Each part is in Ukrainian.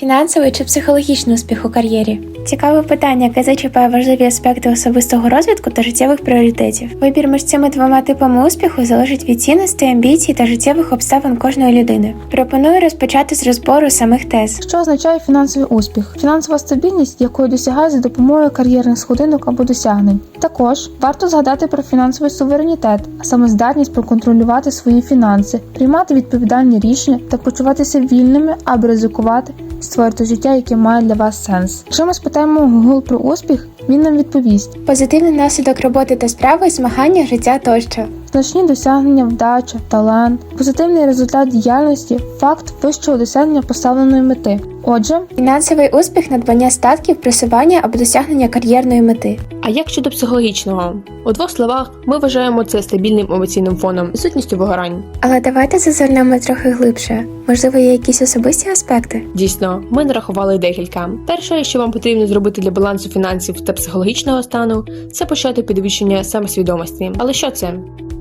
Фінансовий чи психологічний успіх у кар'єрі? Цікаве питання, яке зачіпає важливі аспекти особистого розвитку та життєвих пріоритетів. Вибір між цими двома типами успіху залежить від цінностей, амбіцій та життєвих обставин кожної людини. Пропоную розпочати з розбору самих тез. Що означає фінансовий успіх? Фінансова стабільність, якою досягають за допомогою кар'єрних сходинок або досягнень. Також варто згадати про фінансовий суверенітет, а саме здатність проконтролювати свої фінанси, приймати відповідальні рішення та почуватися вільними, аби ризикувати, створити життя, яке має для вас сенс. Якщо ми спитаємо Google про успіх, він нам відповість: Позитивний наслідок роботи та справи, змагання, життя тощо. значні досягнення, вдача, талант, позитивний результат діяльності, факт вищого досягнення поставленої мети. Отже, Фінансовий успіх надбання статків, просування або досягнення кар'єрної мети. А як щодо психологічного? У двох словах, ми вважаємо це стабільним емоційним фоном і сутністю вигорань. Але давайте зазирнемо трохи глибше. Можливо, є якісь особисті аспекти? Дійсно, ми нарахували декілька. Перше, що вам потрібно зробити для балансу фінансів та психологічного стану, це почати підвищення самосвідомості. Але що це?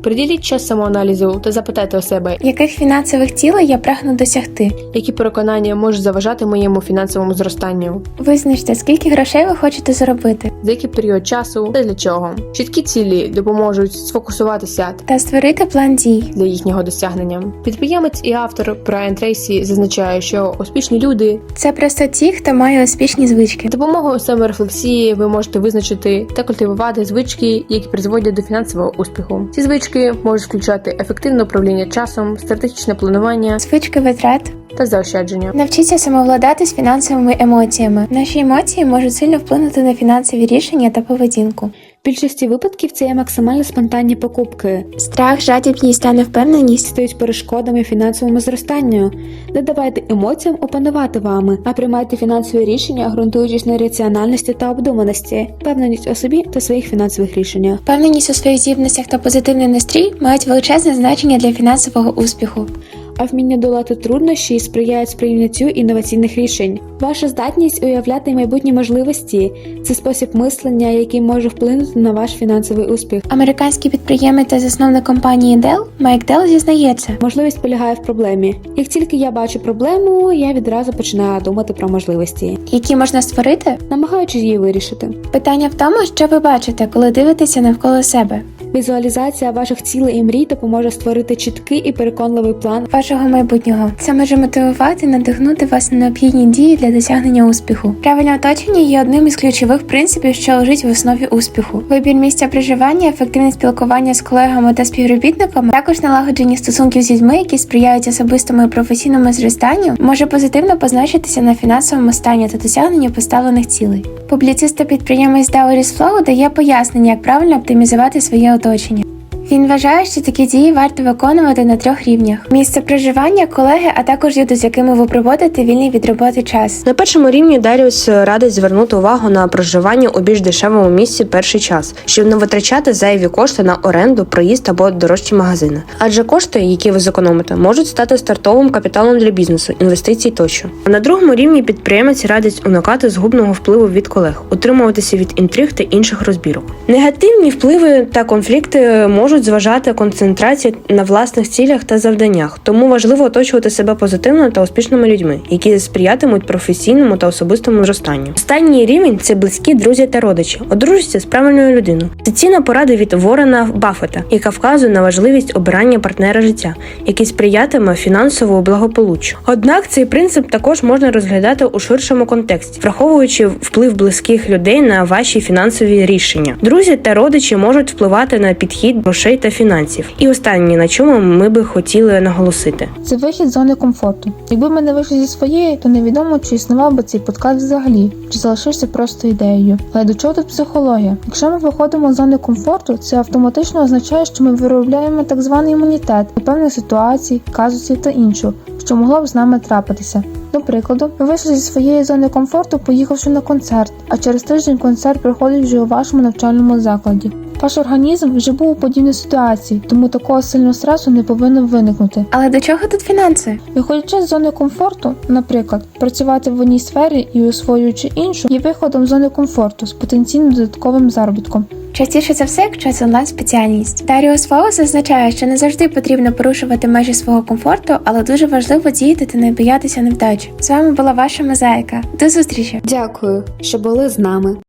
Приділіть час самоаналізу та запитайте у себе, Яких фінансових цілей я прагну досягти? які переконання можуть заважати моєму фінансовому зростанню, Визначте, скільки грошей ви хочете заробити, за який період часу та для чого. Чіткі цілі допоможуть сфокусуватися та створити план дій. для їхнього досягнення. Підприємець і автор Брайан Трейсі зазначає, що успішні люди Це просто ті, хто має успішні звички. допомогою саморефлексії ви можете визначити та культивувати звички, які призводять до фінансового успіху. Ці звички можуть включати ефективне управління часом, стратегічне планування Звички витрат. та заощадження. Навчіться самовладати з фінансовими емоціями. Наші емоції можуть сильно вплинути на фінансові рішення та поведінку. В більшості випадків це є максимально спонтанні покупки, Страх, жадібність та невпевненість стають перешкодами фінансовому зростанню. Не давайте емоціям опанувати вами, а приймайте фінансові рішення, ґрунтуючись на раціональності та обдуманості, впевненість у собі та своїх фінансових рішеннях. Впевненість у своїх здібностях та позитивний настрій мають величезне значення для фінансового успіху. А вміння долати труднощі сприяють сприйняттю інноваційних рішень. Ваша здатність уявляти майбутні можливості це спосіб мислення, який може вплинути на ваш фінансовий успіх. Американський підприємець та засновник компанії Dell Майк Дел зізнається, Можливість полягає в проблемі. Як тільки я бачу проблему, я відразу починаю думати про можливості, які можна створити. намагаючись її вирішити. Питання в тому, що ви бачите, коли дивитеся навколо себе, Візуалізація ваших цілей і мрій допоможе створити чіткий і переконливий план. вашого майбутнього. Це може мотивувати, надихнути вас на необхідні дії для досягнення успіху. Правильне оточення є одним із ключових принципів, що лежить в основі успіху. Вибір місця проживання, ефективне спілкування з колегами та співробітниками, також налагодження стосунків з людьми, які сприяють особистому і професійному зростанню, може позитивно позначитися на фінансовому стані та досягненню поставлених цілей. Публіцист та підприємець Дауріс Флоу дає пояснення, як правильно оптимізувати своє оточення. Він вважає, що такі дії варто виконувати на трьох рівнях: місце проживання, колеги, а також люди, з якими ви проводите вільний від роботи час. На першому рівні Даріус радить звернути увагу на проживання у більш дешевому місці перший час, щоб не витрачати зайві кошти на оренду, проїзд або дорожчі магазини. Адже кошти, які ви зекономите, можуть стати стартовим капіталом для бізнесу, інвестицій тощо. На другому рівні підприємець радить уникати згубного впливу від колег, утримуватися від інтриг та інших розбірок. Негативні впливи та конфлікти можуть зважати концентрацію на власних цілях та завданнях, тому важливо оточувати себе позитивними та успішними людьми, які сприятимуть професійному та особистому зростанню. Останній рівень це близькі друзі та родичі. Одружуйся з правильною людиною. Це цінна порада від Ворена Баффета, яка вказує на важливість обирання партнера життя, який сприятиме фінансовому благополуччю. Однак цей принцип також можна розглядати у ширшому контексті, враховуючи вплив близьких людей на ваші фінансові рішення. Друзі та родичі можуть впливати на підхід грошей та фінансів. І останнє, на чому ми би хотіли наголосити. це вихід з зони комфорту. Якби ми не вийшли зі своєї, то невідомо, чи існував би цей подкаст взагалі, чи залишився просто ідеєю. Але до чого тут психологія? Якщо ми виходимо з зони комфорту, це автоматично означає, що ми виробляємо так званий імунітет до певних ситуацій, казусів та іншого, що могло б з нами трапитися. До прикладу, ви вийшли зі своєї зони комфорту, поїхавши на концерт, а через тиждень концерт проходить вже у вашому навчальному закладі. Ваш організм вже був у подібній ситуації, тому такого сильного стресу не повинно виникнути. Але до чого тут фінанси? Виходячи з зони комфорту, наприклад, працювати в одній сфері і освоюючи іншу, є виходом з зони комфорту з потенційним додатковим заробітком. Частіше за все, якщо це онлайн спеціальність. Даріус Фоу зазначає, що не завжди потрібно порушувати межі свого комфорту, але дуже важливо діяти та не боятися невдач. З вами була ваша мозаїка. До зустрічі! Дякую, що були з нами.